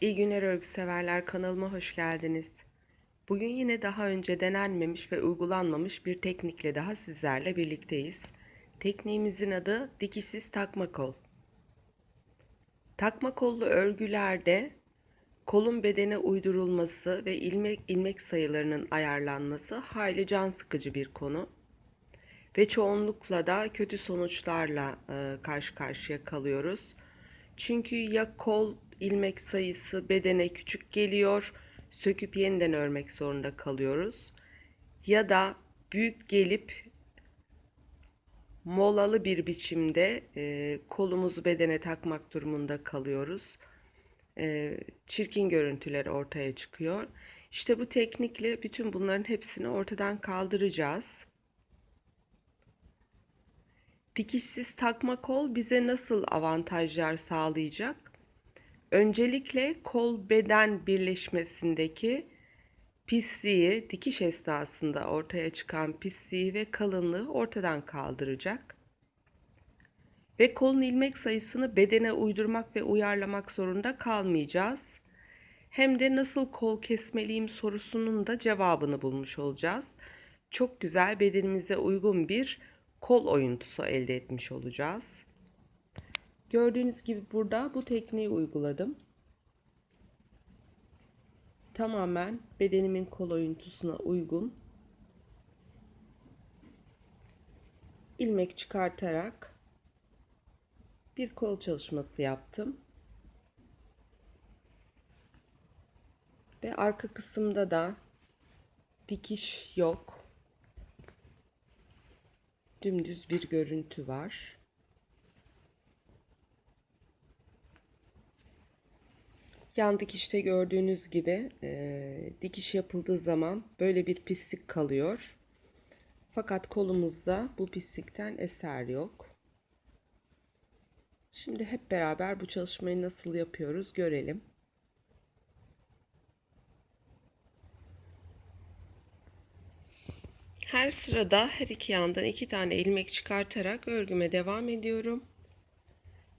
İyi günler örgü severler kanalıma hoş geldiniz. Bugün yine daha önce denenmemiş ve uygulanmamış bir teknikle daha sizlerle birlikteyiz. Tekniğimizin adı dikişsiz takma kol. Takma kollu örgülerde kolun bedene uydurulması ve ilmek ilmek sayılarının ayarlanması hayli can sıkıcı bir konu. Ve çoğunlukla da kötü sonuçlarla e, karşı karşıya kalıyoruz. Çünkü ya kol ilmek sayısı bedene küçük geliyor, söküp yeniden örmek zorunda kalıyoruz. Ya da büyük gelip molalı bir biçimde e, kolumuzu bedene takmak durumunda kalıyoruz. E, çirkin görüntüler ortaya çıkıyor. İşte bu teknikle bütün bunların hepsini ortadan kaldıracağız. Dikişsiz takma kol bize nasıl avantajlar sağlayacak? Öncelikle kol beden birleşmesindeki pisliği, dikiş esnasında ortaya çıkan pisliği ve kalınlığı ortadan kaldıracak. Ve kolun ilmek sayısını bedene uydurmak ve uyarlamak zorunda kalmayacağız. Hem de nasıl kol kesmeliyim sorusunun da cevabını bulmuş olacağız. Çok güzel bedenimize uygun bir kol oyuntusu elde etmiş olacağız. Gördüğünüz gibi burada bu tekniği uyguladım. Tamamen bedenimin kol oyuntusuna uygun ilmek çıkartarak bir kol çalışması yaptım. Ve arka kısımda da dikiş yok. Dümdüz bir görüntü var. Yan dikişte gördüğünüz gibi e, dikiş yapıldığı zaman böyle bir pislik kalıyor. Fakat kolumuzda bu pislikten eser yok. Şimdi hep beraber bu çalışmayı nasıl yapıyoruz görelim. Her sırada her iki yandan iki tane ilmek çıkartarak örgüme devam ediyorum.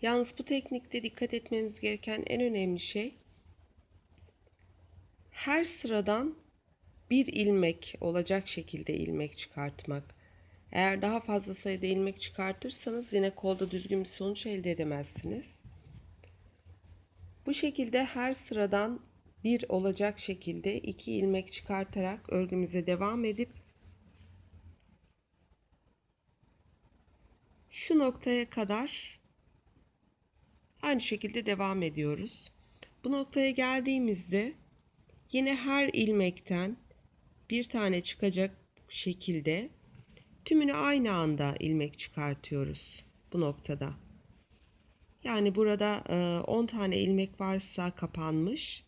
Yalnız bu teknikte dikkat etmemiz gereken en önemli şey her sıradan bir ilmek olacak şekilde ilmek çıkartmak. Eğer daha fazla sayıda ilmek çıkartırsanız yine kolda düzgün bir sonuç elde edemezsiniz. Bu şekilde her sıradan bir olacak şekilde iki ilmek çıkartarak örgümüze devam edip şu noktaya kadar aynı şekilde devam ediyoruz. Bu noktaya geldiğimizde Yine her ilmekten bir tane çıkacak şekilde tümünü aynı anda ilmek çıkartıyoruz bu noktada. Yani burada 10 e, tane ilmek varsa kapanmış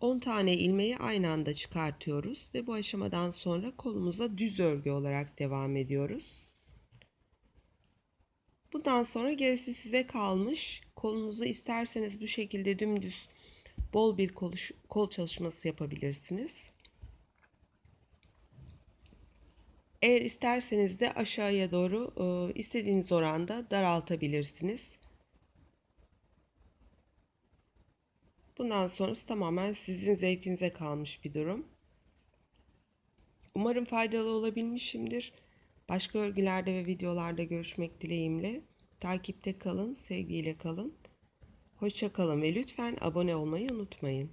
10 tane ilmeği aynı anda çıkartıyoruz ve bu aşamadan sonra kolumuza düz örgü olarak devam ediyoruz. Bundan sonra gerisi size kalmış. Kolunuzu isterseniz bu şekilde dümdüz bol bir kol, kol çalışması yapabilirsiniz. Eğer isterseniz de aşağıya doğru e, istediğiniz oranda daraltabilirsiniz. Bundan sonrası tamamen sizin zevkinize kalmış bir durum. Umarım faydalı olabilmişimdir. Başka örgülerde ve videolarda görüşmek dileğimle. Takipte kalın, sevgiyle kalın. Hoşçakalın ve lütfen abone olmayı unutmayın.